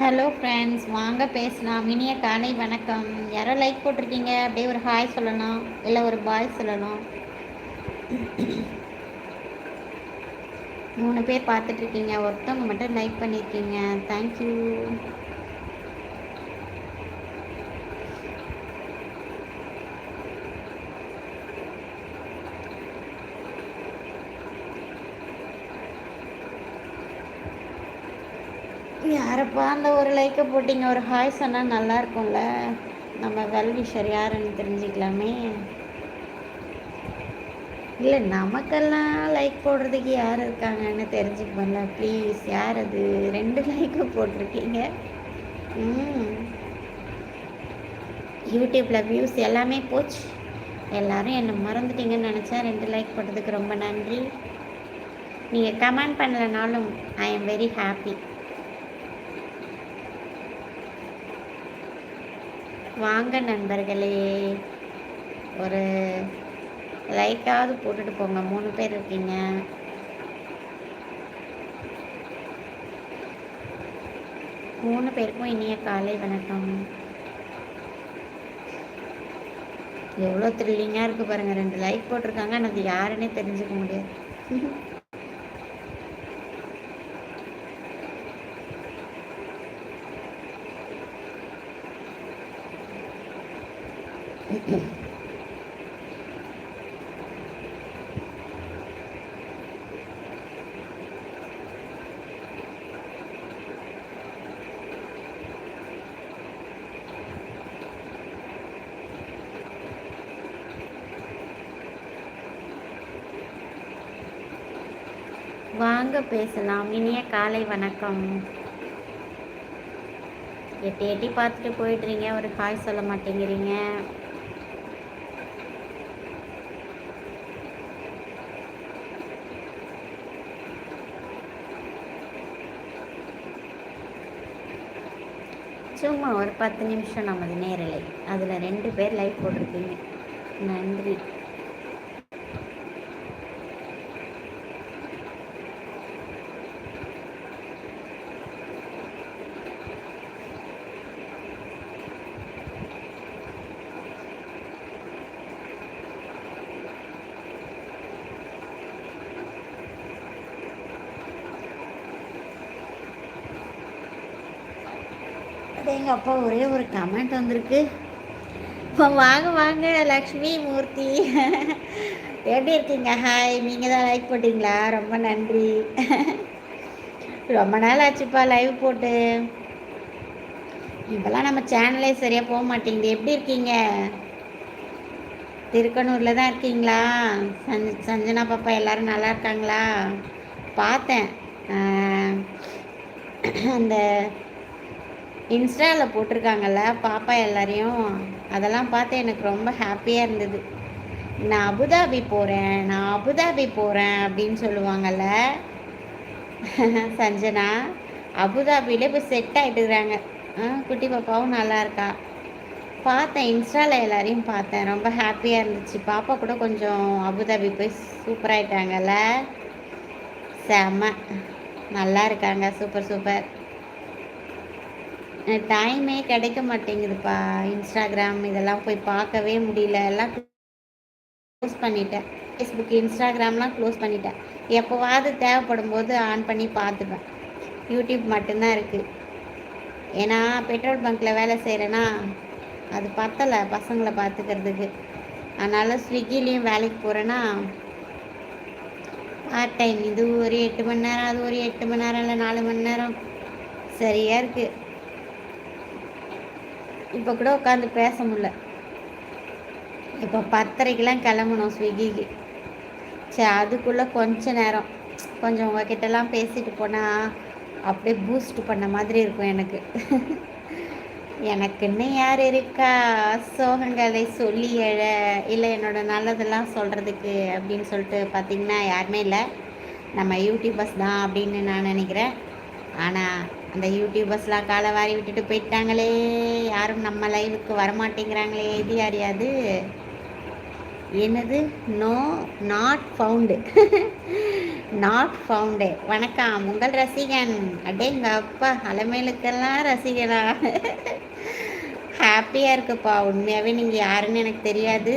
Hello friends வாங்க பேசலாம். இனிய காலை வணக்கம். யாரோ லைக் போட்டிருக்கீங்க? அப்படியே ஒரு ஹாய் சொல்லணும். இல்லை ஒரு பாய் சொல்லணும். மூணு பேர் பார்த்துட்ருக்கீங்க ஒருத்தவங்க மட்டும் லைக் பண்ணியிருக்கீங்க தேங்க்யூ யாரப்பா அந்த ஒரு லைக்கை போட்டிங்க? ஒரு ஹாய் சொன்னால் நல்லா இருக்கும்ல நம்ம வெல்விஷர் யாருன்னு தெரிஞ்சுக்கலாமே. இல்லை நமக்கெல்லாம் லைக் போடுறதுக்கு யார் இருக்காங்கன்னு தெரிஞ்சுக்கல ப்ளீஸ் யார் அது? ரெண்டு லைக்கு போட்டிருக்கீங்க. ம். யூடியூப்பில் வியூஸ் எல்லாமே போச்சு. எல்லாரும் என்னை மறந்துட்டீங்கன்னு நினச்சா ரெண்டு லைக் போட்டதுக்கு ரொம்ப நன்றி. நீங்கள் கமெண்ட் பண்ணலைனாலும் ஐ எம் வெரி ஹாப்பி வாங்க நண்பர்களே. ஒரு லைக்காவது போட்டுட்டு போங்க. மூணு பேர் இருக்கீங்க. மூணு பேருக்கும் இனிய காலை வணக்கம். எவ்வளோ த்ரில்லிங்காக இருக்குது பாருங்கள் ரெண்டு லைக் போட்டிருக்காங்க. அது யாருன்னே தெரிஞ்சுக்க முடியாது. வாங்க பேசலாம். இனிய காலை வணக்கம். எட்டி எட்டி பார்த்துட்டு போயிட்டுறீங்க. ஒரு ஹாய் சொல்ல மாட்டேங்கிறீங்க. சும்மா ஒரு பத்து நிமிஷம் நமது நேரலை. அதில் ரெண்டு பேர் லைக் போட்டிருக்கீங்க. நன்றி. எங்கள் அப்பா ஒரே ஒரு கமெண்ட் வந்திருக்கு. இப்போ வாங்க வாங்க லக்ஷ்மி மூர்த்தி. எப்படி இருக்கீங்க? ஹாய் நீங்கள் தான் லைக் போட்டிங்களா? ரொம்ப நன்றி. ரொம்ப நாள் ஆச்சுப்பா லைவ் போட்டு. இப்போல்லாம் நம்ம சேனலே சரியாக போக மாட்டேங்குது. எப்படி இருக்கீங்க? திருக்கனூரில் தான் இருக்கீங்களா? சஞ் சஞ்சனா பாப்பா எல்லோரும் நல்லா இருக்காங்களா? பார்த்தேன். அந்த இன்ஸ்டாவில் போட்டிருக்காங்கல்ல பாப்பா எல்லாரையும் அதெல்லாம் பார்த்து எனக்கு ரொம்ப ஹாப்பியாக இருந்தது. நான் அபுதாபி போகிறேன் நான் அபுதாபி போகிறேன் அப்படின்னு சொல்லுவாங்கல்ல. சஞ்சனா அபுதாபியில் இப்போ செட் ஆகிட்டுக்கிறாங்க குட்டி பாப்பாவும் நல்லா இருக்கா? பார்த்தேன் இன்ஸ்டாவில் எல்லாரையும் பார்த்தேன். ரொம்ப ஹாப்பியாக இருந்துச்சு. பாப்பா கூட கொஞ்சம் அபுதாபி போய் சூப்பராகிட்டாங்கல்ல செம்ம நல்லா இருக்காங்க சூப்பர் சூப்பர் டைமே கிடைக்க மாட்டேங்குதுப்பா. இன்ஸ்டாகிராம் இதெல்லாம் போய் பார்க்கவே முடியல. எல்லாம் க்ளோஸ் பண்ணிட்டேன். ஃபேஸ்புக் இன்ஸ்டாகிராம்லாம் க்ளோஸ் பண்ணிட்டேன். எப்போவாவது தேவைப்படும் போது ஆன் பண்ணி பார்த்துப்பேன். யூடியூப் மட்டும்தான் இருக்குது ஏன்னா பெட்ரோல் பங்க்கில் வேலை செய்கிறேன்னா அது பத்தலை பசங்களை பார்த்துக்கிறதுக்கு. அதனால் ஸ்விக்கிலேயும் வேலைக்கு போகிறேன்னா பார்ட் டைம் இது ஒரு எட்டு மணி நேரம் அது ஒரு எட்டு மணி நேரம் இல்லை நாலு மணி நேரம். சரியாக இருக்குது இப்போ கூட உட்காந்து பேச முடில இப்போ பத்தரைக்கெலாம் கிளம்பணும் ஸ்விக்கிக்கு சரி அதுக்குள்ளே கொஞ்ச நேரம். கொஞ்சம் உங்ககிட்டலாம் பேசிட்டு போனால் அப்படியே பூஸ்ட் பண்ண மாதிரி இருக்கும் எனக்கு. எனக்குன்னு யார் இருக்கா? சோகங்களை சொல்லி எழ. இல்லை என்னோட நல்லதெல்லாம் சொல்கிறதுக்கு அப்படின்னு சொல்லிட்டு பார்த்திங்கன்னா யாருமே இல்லை. நம்ம யூடியூபர்ஸ் தான் அப்படின்னு நான் நினைக்கிறேன். ஆனால் அந்த யூடியூபர்ஸ்லாம் காலை வாரி விட்டுட்டு போயிட்டாங்களே. யாரும் நம்ம லைவுக்கு வரமாட்டேங்கிறாங்களே எது அறியாது என்னது? No not found not found வணக்கம் உங்கள் ரசிகன். அடேங்க அப்பா அலமேலுக்கெல்லாம் ரசிகனா? ஹாப்பியாக இருக்குப்பா. உண்மையாகவே நீங்கள் யாருன்னு எனக்கு தெரியாது.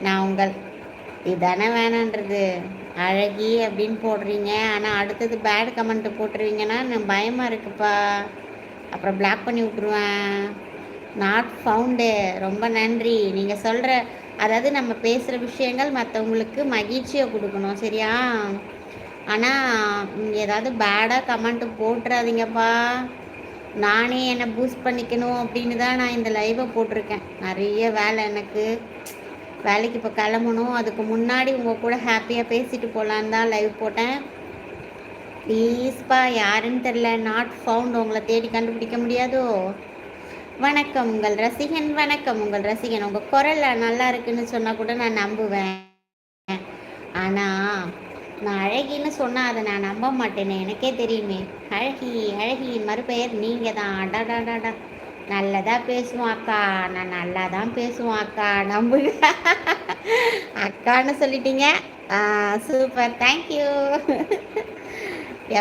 நான் உங்கள் இதானே வேணான்றது. அழகி அப்படின்னு போடுறீங்க. ஆனால் அடுத்தது பேட் கமெண்ட் போட்டுருவீங்கன்னா நான் பயமாக இருக்குப்பா. அப்புறம் பிளாக் பண்ணி விட்ருவேன் நாட் ஃபவுண்டு ரொம்ப நன்றி. நீங்கள் சொல்கிற அதாவது நம்ம பேசுகிற விஷயங்கள் மற்றவங்களுக்கு மகிழ்ச்சியை கொடுக்கணும். சரியா? ஆனால் ஏதாவது பேடாக கமெண்ட்டு போட்டுறாதீங்கப்பா. நானே என்னை பூஸ்ட் பண்ணிக்கணும் அப்படின்னு தான் நான் இந்த லைவை போட்டிருக்கேன். நிறைய வேலை எனக்கு. வேலைக்கு இப்போ கிளம்பணும். அதுக்கு முன்னாடி உங்கள் கூட ஹாப்பியாக பேசிட்டு போகலான்னு தான் லைவ் போட்டேன். ப்ளீஸ்ப்பா யாருன்னு தெரில நாட் ஃபவுண்ட் உங்களை தேடி கண்டுபிடிக்க முடியாதோ? வணக்கம் உங்கள் ரசிகன். வணக்கம் உங்கள் ரசிகன். உங்கள் குரல் நல்லா இருக்குன்னு சொன்னால் கூட நான் நம்புவேன். ஆனால் நான் அழகின்னு சொன்னால் அதை நான் நம்ப மாட்டேனே. எனக்கே தெரியுமே. அழகி அழகி மறுபெயர் நீங்கள் தான் அடாடாடாடா. நல்லதாக பேசுவோம் அக்கா. நான் நல்லா தான் பேசுவோம் அக்கா. நம்பு. அக்கான்னு சொல்லிட்டீங்க. சூப்பர் தேங்க்யூ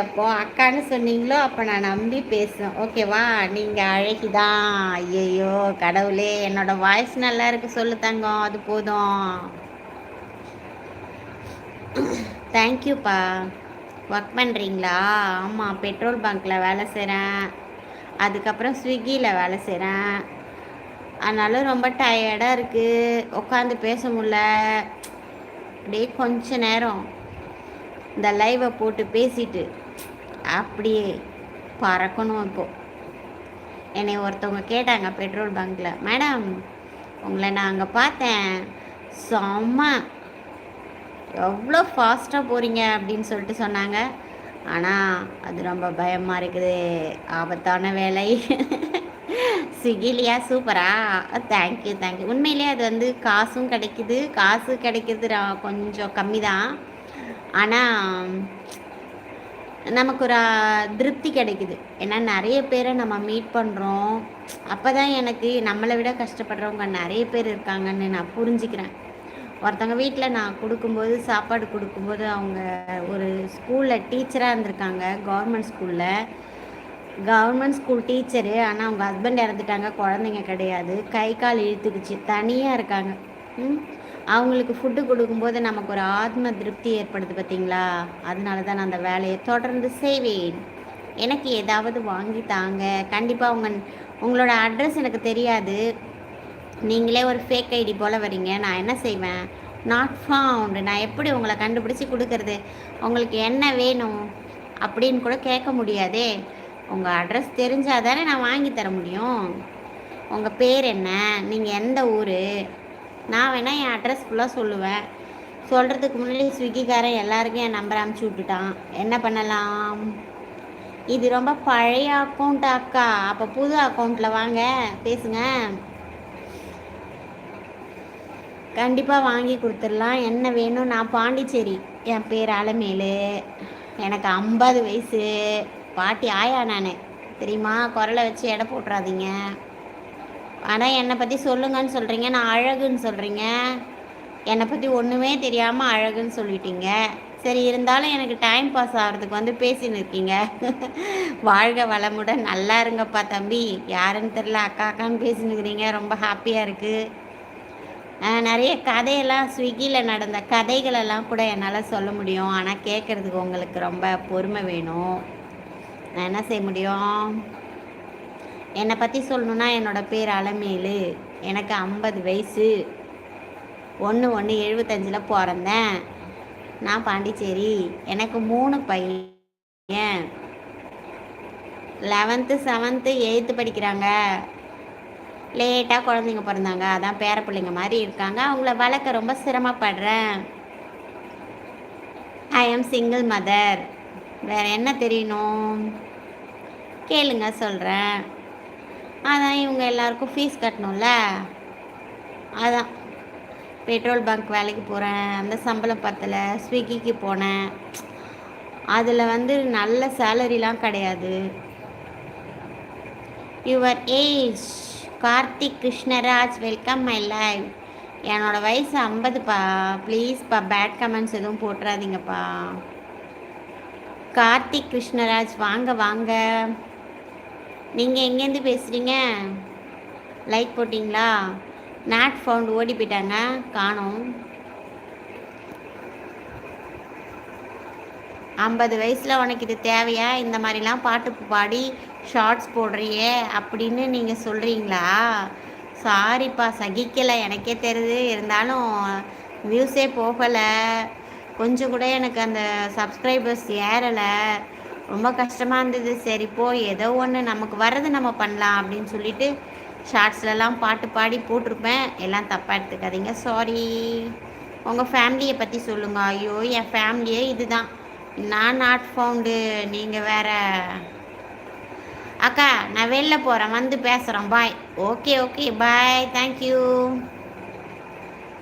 எப்போ அக்கான்னு சொன்னீங்களோ அப்போ நான் நம்பி பேசுவேன். ஓகேவா நீங்கள் அழகிதான். ஐயையோ கடவுளே என்னோடய வாய்ஸ் நல்லா இருக்கு. சொல்லு தங்கம். அது போதும். தேங்க்யூப்பா ஒர்க் பண்ணுறீங்களா ஆமாம் பெட்ரோல் பங்க்கில் வேலை செய்கிறேன் அதுக்கப்புறம் ஸ்விக்கியில் வேலை செய்கிறேன் அதனால ரொம்ப டயர்டாக இருக்குது உட்காந்து பேச முடில அப்படியே கொஞ்ச நேரம் இந்த லைவை போட்டு பேசிட்டு அப்படியே பறக்கணும் இப்போது என்னை ஒருத்தவங்க கேட்டாங்க பெட்ரோல் பங்க்கில் மேடம் உங்களை நான் அங்கே பார்த்தேன். செம்ம. எவ்வளோ ஃபாஸ்ட்டாக போகிறீங்க அப்படின்னு சொல்லிட்டு சொன்னாங்க. ஆனால் அது ரொம்ப பயமாக இருக்குது. ஆபத்தான வேலை. ஸ்விக்கிலியா சூப்பரா? தேங்க்யூ தேங்க்யூ உண்மையிலே அது வந்து காசும் கிடைக்குது. காசு கிடைக்கிறது கொஞ்சம் கம்மி தான் ஆனால் நமக்கு ஒரு திருப்தி கிடைக்குது. ஏன்னா நிறைய பேரை நம்ம மீட் பண்ணுறோம் அப்போ தான் எனக்கு நம்மளை விட கஷ்டப்படுறவங்க நிறைய பேர் இருக்காங்கன்னு நான் புரிஞ்சுக்கிறேன். ஒருத்தவங்க வீட்டில் நான் கொடுக்கும்போது சாப்பாடு கொடுக்கும்போது அவங்க ஒரு ஸ்கூலில் டீச்சராக இருந்திருக்காங்க கவர்மெண்ட் ஸ்கூலில் கவர்மெண்ட் ஸ்கூல் டீச்சரு ஆனால் அவங்க ஹஸ்பண்ட் இறந்துட்டாங்க குழந்தைங்க கிடையாது. கை கால் இழுத்துக்குச்சு தனியாக இருக்காங்க. அவங்களுக்கு ஃபுட்டு கொடுக்கும்போது நமக்கு ஒரு ஆத்ம திருப்தி ஏற்படுது பார்த்தீங்களா? அதனால தான் நான் அந்த வேலையை தொடர்ந்து செய்வேன். எனக்கு ஏதாவது வாங்கி தாங்க. கண்டிப்பாக உங்கள் உங்களோட அட்ரஸ் எனக்கு தெரியாது. நீங்களே ஒரு ஃபேக் ஐடி போல் வரீங்க. நான் என்ன செய்வேன்? நாட் ஃபவுண்டு நான் எப்படி உங்களை கண்டுபிடிச்சி கொடுக்கறது? உங்களுக்கு என்ன வேணும்? அப்படின்னு கூட கேட்க முடியாதே. உங்கள் அட்ரஸ் தெரிஞ்சால் தானே நான் வாங்கி தர முடியும். உங்கள் பேர் என்ன? நீங்கள் எந்த ஊர்? நான் வேணால் என் அட்ரஸ் ஃபுல்லாக சொல்லுவேன். சொல்கிறதுக்கு முன்னாடி ஸ்விக்கிக்காரன் எல்லாருக்கும் என் நம்பர் அமுச்சு விட்டுட்டான். என்ன பண்ணலாம்? இது ரொம்ப பழைய அக்கௌண்ட் அக்கா. அப்போ புது அக்கௌண்ட்டில் வாங்க. பேசுங்க. கண்டிப்பாக வாங்கி கொடுத்துடலாம். என்ன வேணும்? நான் பாண்டிச்சேரி. என் பேர் அலமேலு. எனக்கு ஐம்பது வயசு. பாட்டி ஆயா நான். தெரியுமா? குரலை வச்சு எடை போட்டுறாதீங்க. ஆனால் என்னை பற்றி சொல்லுங்கன்னு சொல்கிறீங்க நான் அழகுன்னு சொல்கிறீங்க என்னை பற்றி ஒன்றுமே தெரியாமல் அழகுன்னு சொல்லிட்டீங்க. சரி இருந்தாலும் எனக்கு டைம் பாஸ் ஆகிறதுக்கு வந்து பேசின்னு இருக்கீங்க. வாழ்க வளமுடன். நல்லா இருங்கப்பா தம்பி. யாருன்னு தெரில அக்கா அக்கான்னு பேசினுக்கிறீங்க ரொம்ப ஹாப்பியாக இருக்குது நிறைய கதையெல்லாம் ஸ்விக்கியில் நடந்த கதைகளெல்லாம் கூட என்னால் சொல்ல முடியும். ஆனால் கேட்குறதுக்கு உங்களுக்கு ரொம்ப பொறுமை வேணும். நான் என்ன செய்ய முடியும்? என்னை பற்றி சொல்லணுன்னா என்னோடய பேர் அலமேலு. எனக்கு ஐம்பது வயசு. ஒன்று ஒன்று எழுபத்தஞ்சில் பிறந்தேன். நான் பாண்டிச்சேரி. எனக்கு மூணு பையன். லெவன்த்து செவன்த்து எயித்து படிக்கிறாங்க. லேட்டாக குழந்தைங்க பிறந்தாங்க. அதான் பேர பிள்ளைங்க மாதிரி இருக்காங்க. அவங்கள வளர்க்க ரொம்ப சிரமப்படுறேன். ஐ எம் சிங்கிள் மதர் வேறு என்ன தெரியணும்? கேளுங்க சொல்கிறேன் அதான் இவங்க எல்லாருக்கும் ஃபீஸ் கட்டணும்ல? அதான். பெட்ரோல் பங்க் வேலைக்கு போகிறேன் அந்த சம்பளம் பத்தலை. ஸ்விக்கிக்கு போனேன். அதில் வந்து நல்ல சேலரிலாம் கிடையாது. Your age Karthik Krishnaraj welcome my live என்னோட வயசு ஐம்பதுப்பா. ப்ளீஸ்ப்பா பேட் கமெண்ட்ஸ் எதுவும் போட்டுறாதீங்கப்பா. கார்த்திக் கிருஷ்ணராஜ் வாங்க வாங்க. நீங்கள் எங்கேருந்து பேசுகிறீங்க லைக் போட்டிங்களா? நாட் ஃபவுண்ட் ஓடி போயிட்டாங்க. காணும். ஐம்பது வயசில் உனக்கு இது தேவையா? இந்த மாதிரிலாம் பாட்டு பாடி ஷார்ட்ஸ் போடுறியே அப்படின்னு நீங்கள் சொல்கிறீங்களா சாரிப்பா சகிக்கலை. எனக்கே தெரியுது. இருந்தாலும் வியூஸே போகலை. கொஞ்சம் கூட எனக்கு அந்த சப்ஸ்கிரைபர்ஸ் ஏறலை. ரொம்ப கஷ்டமாக இருந்தது. சரி போ. ஏதோ ஒன்று நமக்கு வர்றது நம்ம பண்ணலாம் அப்படின்னு சொல்லிட்டு ஷார்ட்ஸ்லலாம் பாட்டு பாடி போட்டிருப்பேன். எல்லாம் தப்பாக எடுத்துக்காதீங்க. சாரி உங்கள் ஃபேமிலியை பற்றி சொல்லுங்கள் ஐயோ என் ஃபேமிலியே இதுதான். நான் நாட் ஃபவுண்டு நீங்கள் வேறு அக்கா நான் வெளில போகிறேன் வந்து பேசுகிறோம் bye okay okay bye thank you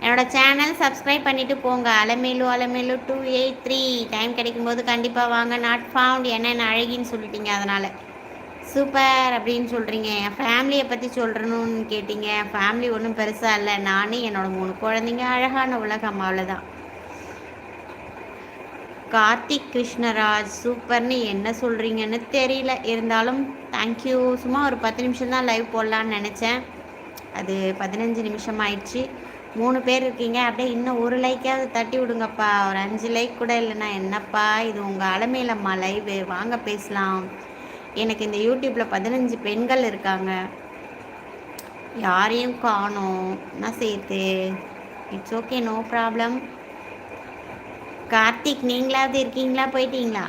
என்னோடய சேனல் சப்ஸ்கிரைப் பண்ணிவிட்டு போங்க. Alamelu Alamelu two eight three time கிடைக்கும்போது கண்டிப்பாக வாங்க. நாட் ஃபவுண்ட் என்னென்ன அழகின்னு சொல்லிட்டீங்க அதனால். சூப்பர் அப்படின்னு சொல்கிறீங்க என் ஃபேமிலியை பற்றி சொல்கிறணுன்னு கேட்டிங்க. ஃபேமிலி ஒன்றும் பெருசாக இல்லை. நானும் என்னோடய மூணு குழந்தைங்க. அழகான உலகம். அவ்வளோதான் கார்த்திக் கிருஷ்ணராஜ் சூப்பர்னு என்ன சொல்கிறீங்கன்னு தெரியல. இருந்தாலும் தேங்க்யூ சும்மா ஒரு பத்து நிமிஷம் தான் லைவ் போடலான்னு நினச்சேன். அது பதினஞ்சு நிமிஷம் ஆயிடுச்சு. மூணு பேர் இருக்கீங்க. அப்படியே இன்னும் ஒரு லைக்காவது தட்டி விடுங்கப்பா. ஒரு அஞ்சு லைக் கூட இல்லைன்னா என்னப்பா? இது உங்கள் அலமையிலம்மா லைவு வாங்க பேசலாம். எனக்கு இந்த யூடியூப்பில் பதினஞ்சு பெண்கள் இருக்காங்க. யாரையும் காணும். என்ன சேர்த்து it's okay no problem Karthik நீங்களாவது இருக்கீங்களா? போயிட்டீங்களா?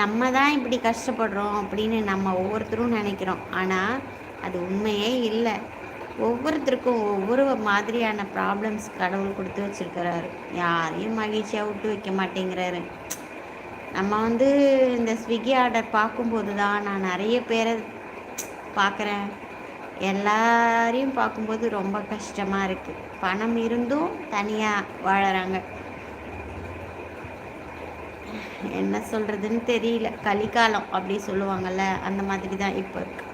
நம்ம தான் இப்படி கஷ்டப்படுறோம் அப்படின்னு நம்ம ஒவ்வொருத்தரும் நினைக்கிறோம். ஆனால் அது உண்மையே இல்லை. ஒவ்வொருத்தருக்கும் ஒவ்வொரு மாதிரியான ப்ராப்ளம்ஸ் கடவுள் கொடுத்து வச்சுருக்கிறாரு. யாரையும் மகிழ்ச்சியாக விட்டு வைக்க மாட்டேங்கிறாரு. நம்ம வந்து இந்த ஸ்விக்கி ஆர்டர் பார்க்கும்போது தான் நான் நிறைய பேரை பார்க்குறேன். எல்லாரையும் பார்க்கும்போது ரொம்ப கஷ்டமாக இருக்குது பணம் இருந்தும் தனியாக வாழறாங்க. என்ன சொல்கிறதுன்னு தெரியல. கலிக்காலம் அப்படி சொல்லுவாங்கள்ல அந்த மாதிரி தான் இப்போ இருக்கு.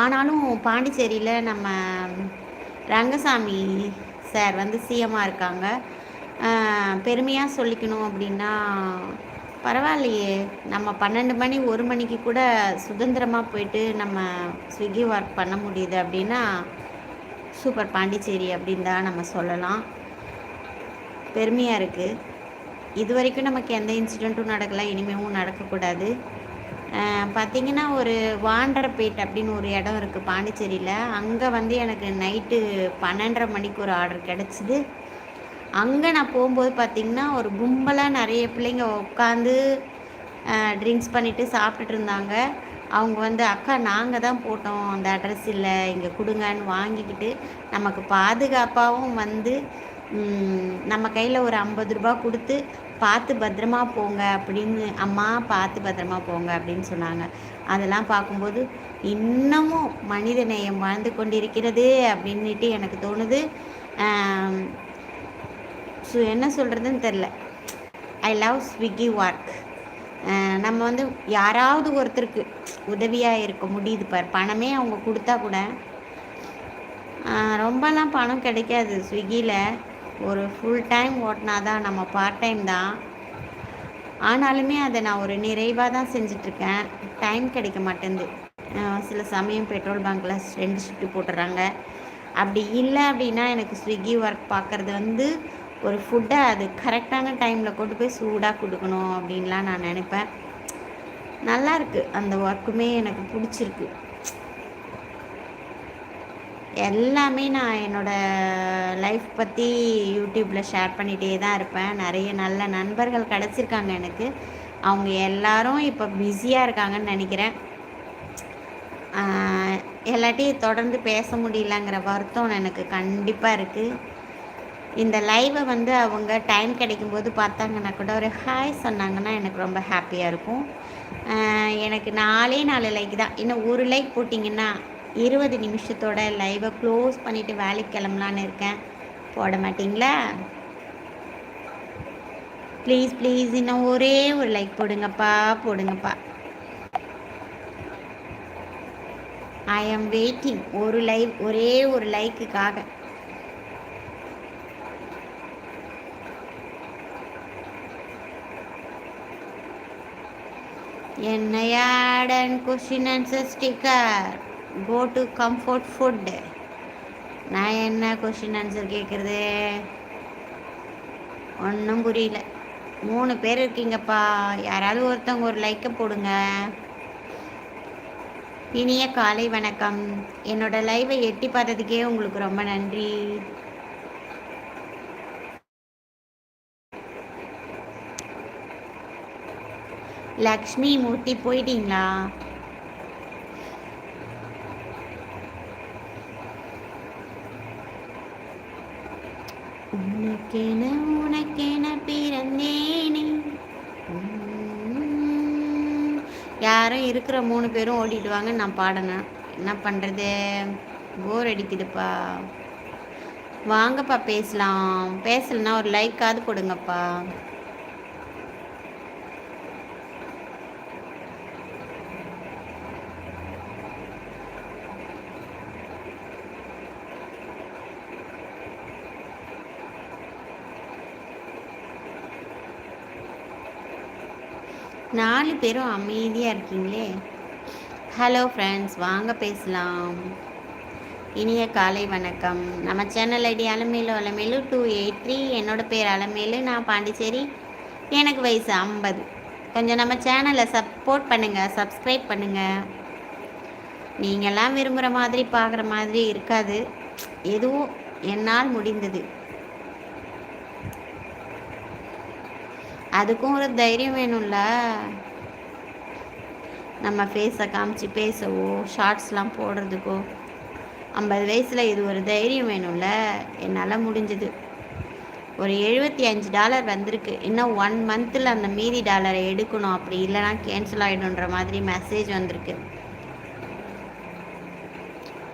ஆனாலும் பாண்டிச்சேரியில் நம்ம ரங்கசாமி சார் வந்து சிஎம்மாக இருக்காங்க. பெருமையாக சொல்லிக்கணும் அப்படின்னா பரவாயில்லையே. நம்ம பன்னெண்டு மணி ஒரு மணிக்கு கூட சுதந்திரமாக போயிட்டு நம்ம ஸ்விக்கி ஒர்க் பண்ண முடியுது அப்படின்னா சூப்பர் பாண்டிச்சேரி அப்படின்னு தான் நம்ம சொல்லலாம். பெருமையாக இருக்குது இது வரைக்கும் நமக்கு எந்த இன்சிடெண்ட்டும் நடக்கலை. இனிமேவும் நடக்கக்கூடாது. பார்த்திங்கன்னா ஒரு வாண்டரப்பேட் அப்படின்னு ஒரு இடம் இருக்குது பாண்டிச்சேரியில். அங்கே வந்து எனக்கு நைட்டு பன்னெண்டரை மணிக்கு ஒரு ஆர்டர் கிடச்சிது. அங்கே நான் போகும்போது பார்த்திங்கன்னா ஒரு கும்பலாக நிறைய பிள்ளைங்க உட்காந்து ட்ரிங்க்ஸ் பண்ணிவிட்டு சாப்பிட்டுட்டு இருந்தாங்க. அவங்க வந்து அக்கா நாங்கள் தான் போட்டோம். அந்த அட்ரஸ் இல்லை. இங்கே கொடுங்கன்னு வாங்கிக்கிட்டு நமக்கு பாதுகாப்பாகவும் வந்து நம்ம கையில் ஒரு ஐம்பது ரூபா கொடுத்து பார்த்து பத்திரமா போங்க அப்படின்னு அம்மா பார்த்து பத்திரமா போங்க அப்படின்னு சொன்னாங்க. அதெல்லாம் பார்க்கும்போது இன்னமும் மனித நேயம் வாழ்ந்து கொண்டிருக்கிறது அப்படின்ட்டு எனக்கு தோணுது. ஸோ என்ன சொல்கிறதுன்னு தெரில ஐ லவ் ஸ்விக்கி ஒர்க் நம்ம வந்து யாராவது ஒருத்தருக்கு உதவியாக இருக்க முடியுது பார். பணமே அவங்க கொடுத்தா கூட ரொம்பலாம் பணம் கிடைக்காது ஸ்விக்கியில் ஒரு ஃபுல் டைம் ஓட்டினா தான் நம்ம பார்ட் டைம் தான். ஆனாலுமே அதை நான் ஒரு நிறைவாக தான் செஞ்சிட்ருக்கேன். டைம் கிடைக்க மாட்டேங்குது சில சமயம் பெட்ரோல் பங்கில் ரெண்டு ஷிஃப்ட்டு போட்டுடுறாங்க அப்படி இல்லை அப்படின்னா எனக்கு ஸ்விக்கி ஒர்க் பார்க்குறது வந்து ஒரு ஃபுட்டை அது கரெக்டான டைமில் கொண்டு போய் சூடாக கொடுக்கணும் அப்படின்லாம் நான் நினைப்பேன். நல்லா இருக்குது அந்த ஒர்க்குமே எனக்கு பிடிச்சிருக்கு. எல்லாமே நான் என்னோடய லைஃப் பற்றி யூடியூப்பில் ஷேர் பண்ணிகிட்டே தான் இருப்பேன். நிறைய நல்ல நண்பர்கள் கிடச்சிருக்காங்க எனக்கு. அவங்க எல்லாரும் இப்போ பிஸியாக இருக்காங்கன்னு நினைக்கிறேன். எல்லாட்டையும் தொடர்ந்து பேச முடியலங்கிற வருத்தம் எனக்கு கண்டிப்பாக இருக்குது இந்த லைவை வந்து அவங்க டைம் கிடைக்கும்போது பார்த்தாங்கன்னா கூட ஒரு ஹாய் சொன்னாங்கன்னா எனக்கு ரொம்ப ஹாப்பியாக இருக்கும். எனக்கு நாலே நாலு லைக் தான். இன்னும் ஒரு லைக் போட்டிங்கன்னா இருபது நிமிஷத்தோட லைவை க்ளோஸ் பண்ணிவிட்டு வேலைக்கு கிளம்பலான்னு இருக்கேன். போட மாட்டிங்களா? ப்ளீஸ் ப்ளீஸ் இன்னும் ஒரே ஒரு லைக் போடுங்கப்பா போடுங்கப்பா. ஐ ஆம் வெயிட்டிங் ஒரு லைவ் ஒரே ஒரு லைக்குக்காக என்னையாட் and question answer sticker go to comfort food நான் என்ன கொஷின் ஆன்சர் கேட்குறது ஒன்றும் புரியல. மூணு பேர் இருக்கீங்கப்பா. யாராவது ஒருத்தவங்க ஒரு லைக்கை போடுங்க. இனிய காலை வணக்கம். என்னோட லைவை எட்டி பார்த்ததுக்கே உங்களுக்கு ரொம்ப நன்றி. லக்ஷ்மி மூர்த்தி போயிட்டீங்களா? உனக்கென உனக்கென பிறந்தேனே. யாரும் இருக்கிற மூணு பேரும் ஓடிடுவாங்க நான் பாடணும் என்ன பண்ணுறது போர் அடிக்குதுப்பா. வாங்கப்பா பேசலாம். பேசலன்னா ஒரு லைக்காவது கொடுங்கப்பா. நாலு பேரும் அமைதியாக இருக்கீங்களே. ஹலோ ஃப்ரெண்ட்ஸ் வாங்க பேசலாம். இனிய காலை வணக்கம். நம்ம channel ID Alamelu Alamelu two eight three என்னோட பேர் அலமேலு நான் பாண்டிச்சேரி. எனக்கு வயசு ஐம்பது. கொஞ்சம் நம்ம சேனலை சப்போர்ட் பண்ணுங்கள் சப்ஸ்கிரைப் பண்ணுங்கள் நீங்கள்லாம் விரும்புகிற மாதிரி பார்க்குற மாதிரி இருக்காது. எதுவும் என்னால் முடிந்தது. அதுக்கும் ஒரு தைரியம் வேணும்ல. நம்ம ஃபேஸை காமிச்சு பேசவோ ஷார்ட்ஸ்லாம் போடுறதுக்கோ. ஐம்பது வயசில் இது ஒரு தைரியம் வேணும்ல. என்னால் முடிஞ்சது. ஒரு எழுபத்தி அஞ்சு டாலர் வந்திருக்கு. இன்னும் ஒன் மந்தில் அந்த மீதி டாலரை எடுக்கணும். அப்படி இல்லைனா கேன்சல் ஆகிடும்ன்ற மாதிரி மெசேஜ் வந்திருக்கு.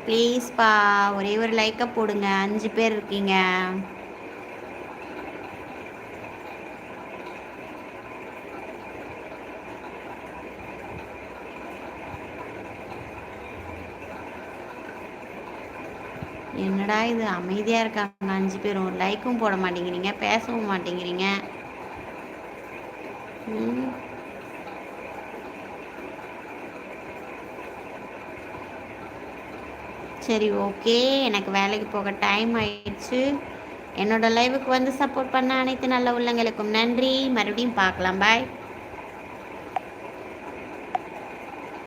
ப்ளீஸ்ப்பா ஒரே ஒரு லைக்கை போடுங்க. அஞ்சு பேர் இருக்கீங்க. என்னடா இது? அமைதியாக இருக்காங்க. அஞ்சு பேரும். லைக்கும் போட மாட்டேங்கிறீங்க. பேசவும் மாட்டேங்கிறீங்க. சரி ஓகே. எனக்கு வேலைக்கு போக டைம் ஆயிடுச்சு. என்னோட லைவுக்கு வந்து சப்போர்ட் பண்ண அனைத்து நல்ல உள்ளங்களுக்கும் நன்றி. மறுபடியும் பார்க்கலாம். பாய்.